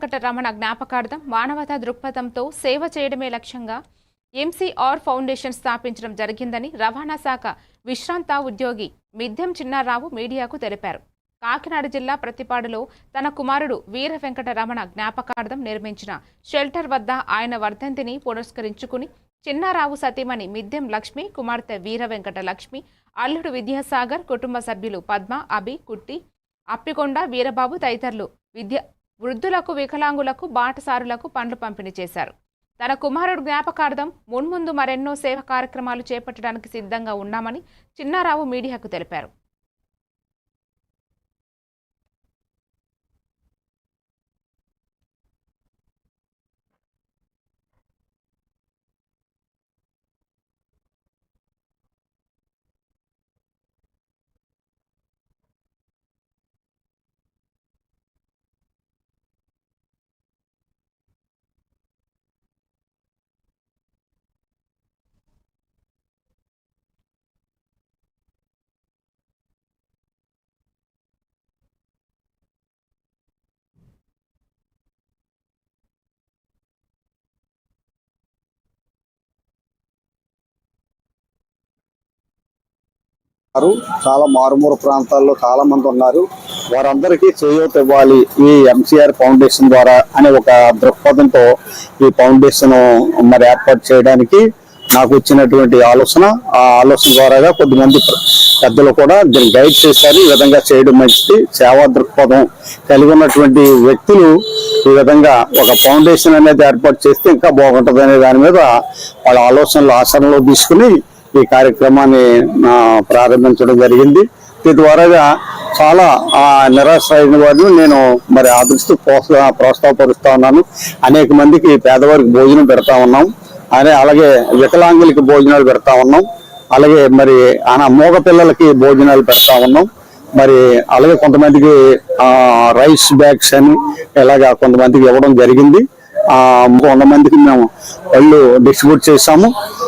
వెంకటరమణ జ్ఞాపకార్థం మానవతా దృక్పథంతో సేవ చేయడమే లక్ష్యంగా ఎంసీఆర్ ఫౌండేషన్ స్థాపించడం జరిగిందని రవాణా శాఖ విశ్రాంత ఉద్యోగి మిథ్యం చిన్నారావు మీడియాకు తెలిపారు. కాకినాడ జిల్లా ప్రతిపాడులో తన కుమారుడు వీర వెంకట రమణ జ్ఞాపకార్థం నిర్మించిన షెల్టర్ వద్ద ఆయన వర్ధంతిని పురస్కరించుకుని చిన్నారావు సతీమణి మిథ్యం లక్ష్మి కుమార్తె వీర వెంకట లక్ష్మి అల్లుడు విద్యాసాగర్ కుటుంబ సభ్యులు పద్మ అభి కుట్టి అప్పికొండ వీరబాబు తదితరులు విద్య వృద్ధులకు వికలాంగులకు బాటసారులకు పండ్లు పంపిణీ చేశారు. తన కుమారుడు జ్ఞాపకార్థం మున్ముందు మరెన్నో సేవ కార్యక్రమాలు చేపట్టడానికి సిద్ధంగా ఉన్నామని చిన్నారావు మీడియాకు తెలిపారు. ఉన్నారు. చాలా మారుమూల ప్రాంతాల్లో చాలా మంది ఉన్నారు. వారందరికీ చేయూత ఇవ్వాలి ఈ ఎంసీఆర్ ఫౌండేషన్ ద్వారా అనే ఒక దృక్పథంతో ఈ ఫౌండేషన్ మరి ఏర్పాటు చేయడానికి నాకు వచ్చినటువంటి ఆలోచన. ఆ ఆలోచన ద్వారాగా కొద్దిమంది పెద్దలు కూడా దీన్ని గైడ్ చేశారు. ఈ విధంగా చేయడం మంచిది. సేవా దృక్పథం కలిగి ఉన్నటువంటి వ్యక్తులు ఈ విధంగా ఒక ఫౌండేషన్ అనేది ఏర్పాటు చేస్తే ఇంకా బాగుంటుంది అనే దాని మీద వాళ్ళ ఆలోచనలు ఆచరణలో తీసుకుని ఈ కార్యక్రమాన్ని ప్రారంభించడం జరిగింది. దీని చాలా ఆ, నిరాశ అయిన వారిని నేను మరి ఆదరిస్తూ ప్రోత్సా ప్రోత్సాహపరుస్తా ఉన్నాను. అనేక మందికి పేదవారికి భోజనం పెడతా ఉన్నాం. అదే అలాగే వికలాంగులకి భోజనాలు పెడతా ఉన్నాం. అలాగే మరి ఆన మూగ పిల్లలకి భోజనాలు పెడతా ఉన్నాం. మరి అలాగే కొంతమందికి ఆ, రైస్ బ్యాగ్స్ అని ఇలాగా కొంతమందికి ఇవ్వడం జరిగింది. ఆ కొంతమందికి మేము పళ్ళు డిస్ట్రిబ్యూట్ చేశాము.